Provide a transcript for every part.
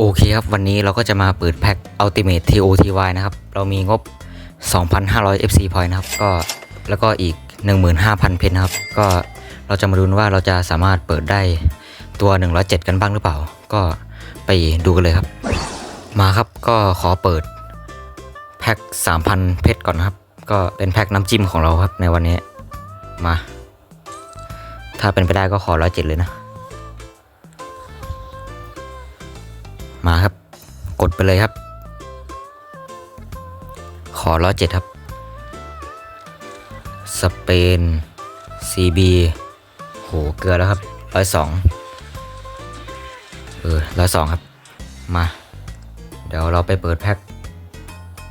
โอเคครับ วันนี้เราก็จะมาเปิดแพ็ค Ultimate TOTY นะครับ เรามีงบ 2,500 FC point นะครับ ก็แล้วก็อีก 15,000 เพชรนะครับ ก็เราจะมาดูว่าเราจะสามารถเปิดได้ตัว 107 กันบ้างหรือเปล่า ก็ไปดูกันเลยครับ มาครับก็ขอเปิดแพ็ค 3,000 เพชรก่อนนะครับ ก็เป็นแพ็คน้ำจิ้มของเราครับในวันนี้ มา ถ้าเป็นไปได้ก็ขอ 107 เลยนะ กดไปเลยครับ ขอร้อยเจ็ดครับ สเปน CB โห เกลือแล้วครับร้อยสองเออร้อยสองครับ มา เดี๋ยวเราไปเปิดแพ็ค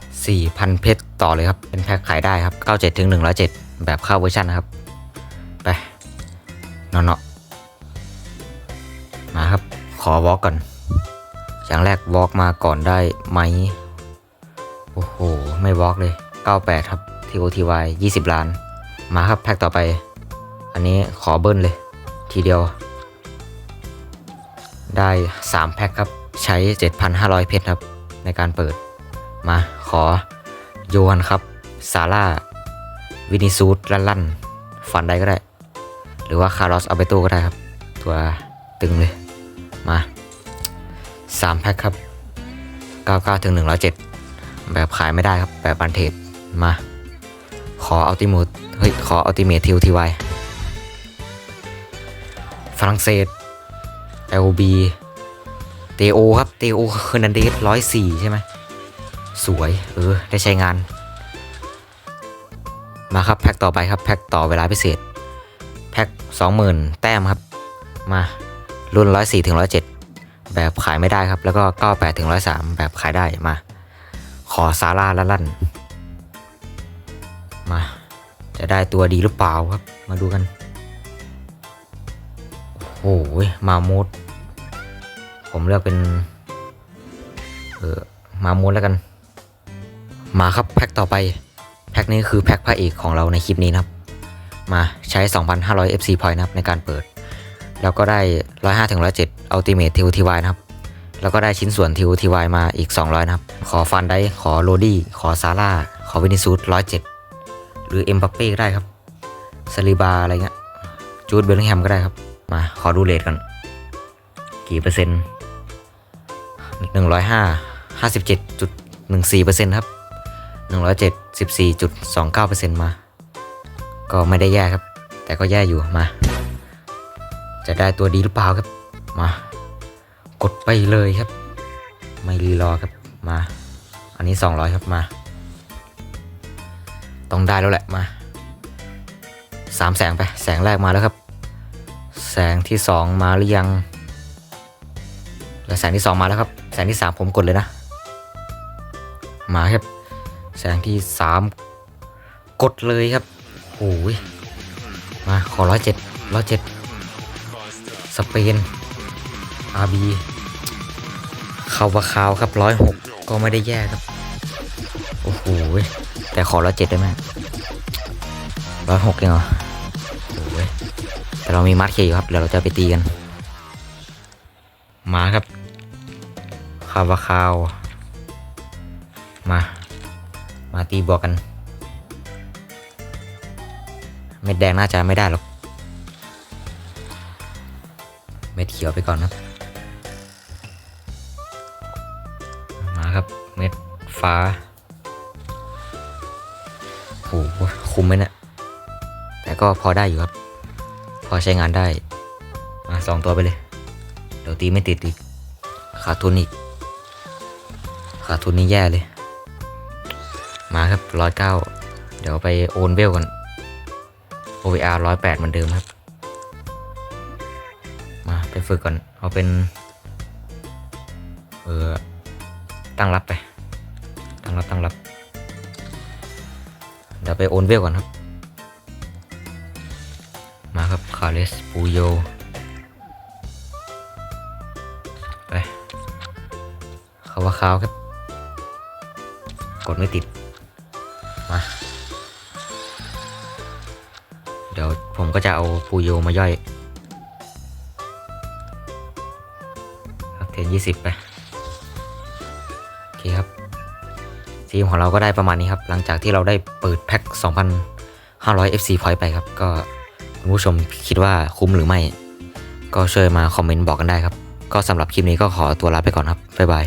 4,000 เพชรต่อเลยครับ เป็นแพ็คขายได้ครับ 97ถึง107 แบบเข้าเวอร์ชันนะครับ ไปเนาะๆมาครับ ขอวอลก่อน อย่างแรกวอล์กมาก่อนได้ไหม โอ้โห ไม่วอล์กเลย 98 ครับ TOTY 20 ล้าน มาครับแพ็คต่อไป อันนี้ขอเบิ้ลเลย ทีเดียว ได้ 3 แพ็คครับ ใช้ 7,500 เพชรครับ ในการเปิด มาขอโยฮันครับ ซาร่า วินิซูดลั่นลั่นฟันได้ก็ได้ หรือว่าคาร์ลอสอัลเบโตก็ได้ครับ ตัวตึงเลย มา 3แพ็คครับ 99ถึง107 แบบขายไม่ได้ครับ แบบบันเทจมา ขออัลติมูเฮ้ย ขออัลติเมททิวทีไวฝรั่งเศส LB เตโอครับเตโอเ e อร์นันเดสร้อยสี่ใช่ไหม สวย เออ ได้ใช้งาน มาครับ แพ็คต่อไปครับ แพ็คต่อเวลาพิเศษ แพ็ค20,000แต้มครับ มา รุ่น104ถึง107 แบบขายไม่ได้ครับ แล้วก็ 98ถึง103 แบบขายได้มา ขอซาร่าละลั่น มา จะได้ตัวดีหรือเปล่าครับ มาดูกัน โอ้โหมามูดผมเลือกเป็น เออมามูดแล้วกัน มาครับแพ็คต่อไป แพ็คนี้คือแพ็คพระเอกของเราในคลิปนี้นะครับ มาใช้ 2,500 FC point นะครับในการเปิด แล้วก็ได้ 105ถึง107 Ultimate TOTY นะครับ แล้วก็ได้ชิ้นส่วน TOTY มาอีก 200 นะครับ ขอฟันได้ขอโรดี้ขอซาร่าขอวินิซูด107 หรือเอ็มบัปเป้ก็ได้ครับซาลิบาอะไรเงี้ยจูดเบลลิงแฮมก็ได้ครับ มาขอดูเรทกัน กี่เปอร์เซ็นต์หนึ่งร้อยห้าห้าสิบเจ็ดจุดหนึ่งสี่เปอร์เซ็นต์ครับหนึ่งร้อยเจ็ดสิบสี่จุดสองเก้าเปอร์เซ็นต์มา ก็ไม่ได้แย่ครับ แต่ก็แย่อยู่มา จะได้ตัวดีหรือเปล่าครับ มา กดไปเลยครับ ไม่รีรอครับมา อันนี้ 200 ครับมาต้องได้แล้วแหละมาสามแสงไปแสงแรกมาแล้วครับ แสงที่สองมาหรือยัง และแสงที่สองมาแล้วครับ แสงที่สามผมกดเลยนะ มาครับ แสงที่สามกดเลยครับโอ้ยมาขอร้อยเจ็ดร้อยเจ็ด สเปนอาร์บีคาวาคาวครับร้อยหกก็ไม่ได้แย่ครับ โอ้โห แต่ขอร้อยเจ็ดได้ไหมร้อยหกเองเหรอโอ้โหแต่เรามีมาร์คเคอยู่ครับ เดี๋ยวเราจะไปตีกัน มาครับ คาวาคาว มา มาตีบวกกัน เม็ดแดงน่าจะไม่ได้หรอก เม็ดเขียวไปก่อนครับ มาครับเม็ดฟ้าโหคุ้มไหมเนะี่ยแต่ก็พอได้อยู่ครับ พอใช้งานได้ มาสองตัวไปเลย เดี๋ยวตีไม่ติดอีก ขาดทุนอีก ขาดทุนนี่แย่เลย มาครับร้อยเก้าเดี๋ยวไปโอนเบลกัน OVR ร้อยแปดเหมือนเดิมครับ ฝึกก่อน เอาเป็น เออ ตั้งรับไป ตั้งรับตั้งรับ เดี๋ยวไปโอนเวลก่อนครับ มาครับ คาเลสปูโยไปขาวขาวครับ กดไม่ติด มา เดี๋ยวผมก็จะเอาปูโยมาย่อย ครับเทนยี่สิบไปเคครับทีมของเราก็ได้ประมาณนี้ครับ หลังจากที่เราได้เปิดแพ็ค2,500 FC point ไปครับ ก็คุณผู้ชมคิดว่าคุ้มหรือไม่ ก็ช่วยมาคอมเมนต์บอกกันได้ครับ ก็สำหรับคลิปนี้ก็ขอตัวลาไปก่อนครับ บ๊ายบาย